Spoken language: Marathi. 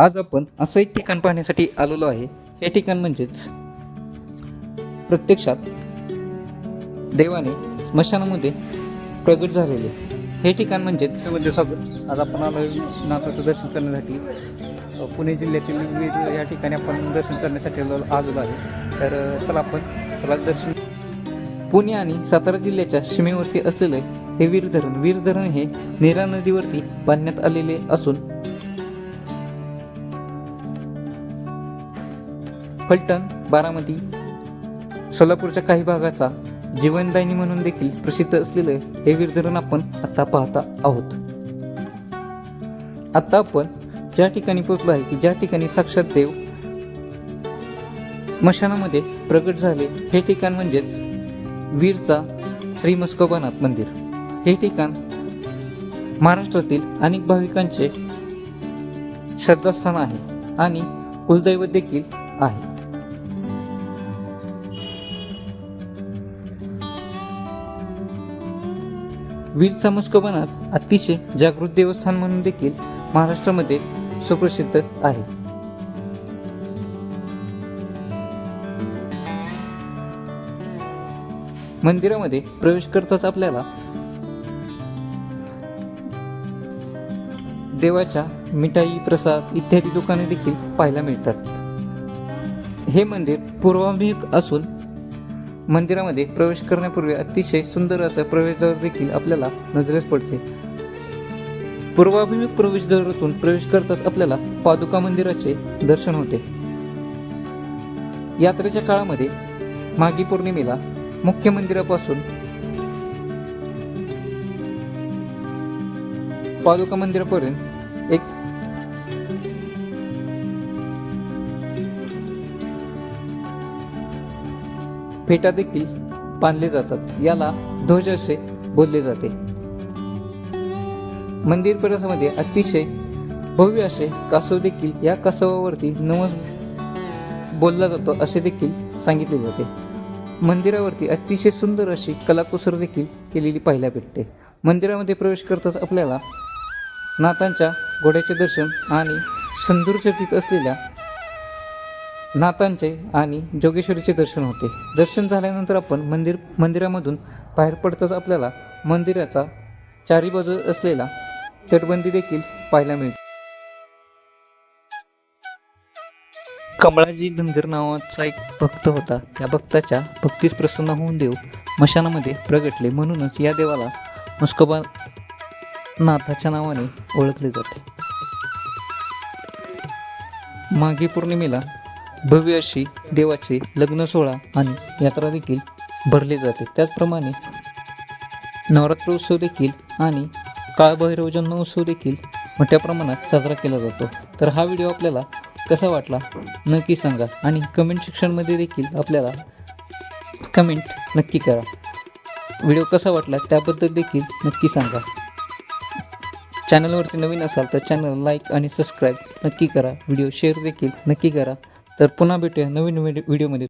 आज आपण असं एक ठिकाण पाहण्यासाठी आलेलो आहे. हे ठिकाण म्हणजेच प्रत्यक्षात देवाने स्मशानामध्ये प्रगट झालेले. हे ठिकाण म्हणजेच म्हणजे स्वागत आज आपण आलो नाथाचं दर्शन करण्यासाठी. पुणे जिल्ह्यातील विविध या ठिकाणी आपण दर्शन करण्यासाठी आलो आलेलो आहे. तर चला आपण चला दर्शन पुणे आणि सातारा जिल्ह्याच्या सीमेवरती असलेले हे वीर धरण वीर धरण हे नीरा नदीवरती बांधण्यात आलेले असून फलटण बारामती सोलापूरच्या काही भागाचा जीवनदायिनी म्हणून देखील प्रसिद्ध असलेलं हे वीर धरण आपण आता पाहता आहोत. आता आपण ज्या ठिकाणी पोहोचलो आहे की ज्या ठिकाणी साक्षात देव मशानामध्ये प्रगट झाले हे ठिकाण म्हणजेच वीरचा श्री मस्कोबानाथ मंदिर. हे ठिकाण महाराष्ट्रातील अनेक भाविकांचे श्रद्धास्थान आहे आणि कुलदैवत देखील आहे. वीर मस्कोबानाथ अतिशय जागृत देवस्थान म्हणून देखील महाराष्ट्रामध्ये सुप्रसिद्ध आहे. मंदिरामध्ये प्रवेश करताच आपल्याला देवाच्या मिठाई प्रसाद इत्यादी दुकाने देखील पाहायला मिळतात. हे मंदिर पूर्वाभिमुख असून मंदिरामध्ये प्रवेश करण्यापूर्वी अतिशय सुंदर असं प्रवेशद्वार देखील आपल्याला नजरेस पडते. पूर्वाभिमुख प्रवेशद्वारातून प्रवेश करताच आपल्याला पादुका मंदिराचे दर्शन होते. यात्रेच्या काळामध्ये माघी पौर्णिमेला मुख्य मंदिरापासून पादुका मंदिरापर्यंत एक फेटा देखील बांधले जातात. याला ध्वज असे बोलले जाते. मंदिर परिसरामध्ये अतिशय भव्य असे कासव देखील या कासवावरती नवस बोलला जातो असे देखील सांगितले जाते. मंदिरावरती अतिशय सुंदर अशी कलाकुसर देखील केलेली पाहायला भेटते. मंदिरामध्ये प्रवेश करताच आपल्याला नाथांच्या घोड्याचे दर्शन आणि संदूर चर्चित असलेल्या नाथांचे आणि जोगेश्वरीचे दर्शन होते. दर्शन झाल्यानंतर आपण मंदिर मंदिरामधून बाहेर पडताच आपल्याला मंदिराचा चारी बाजू असलेला तटबंदी देखील पाहायला मिळते. कमळाजी धनगर नावाचा एक भक्त होता. त्या भक्ताच्या भक्तीस प्रसन्न होऊन देव मशानामध्ये प्रगटले म्हणूनच या देवाला मुस्कोबा नाथाच्या नावाने ओळखले जाते. माघी पौर्णिमेला भव्य अशी देवाचे लग्न सोहळा आणि यात्रा देखील भरली जाते. त्याचप्रमाणे नवरात्र उत्सव देखील आणि काळभैरव जन्मोत्सव देखील मोठ्या प्रमाणात साजरा केला जातो. तर हा व्हिडिओ आपल्याला कसा वाटला नक्की सांगा आणि कमेंट सेक्शनमध्ये देखील आपल्याला कमेंट नक्की करा. व्हिडिओ कसा वाटला त्याबद्दल देखील नक्की सांगा. चॅनलवरती नवीन असाल तर चॅनल लाईक आणि सबस्क्राईब नक्की करा. व्हिडिओ शेअर देखील नक्की करा. तर पुन्हा भेटूया नवीन व्हिडिओ व्हिडिओमध्ये.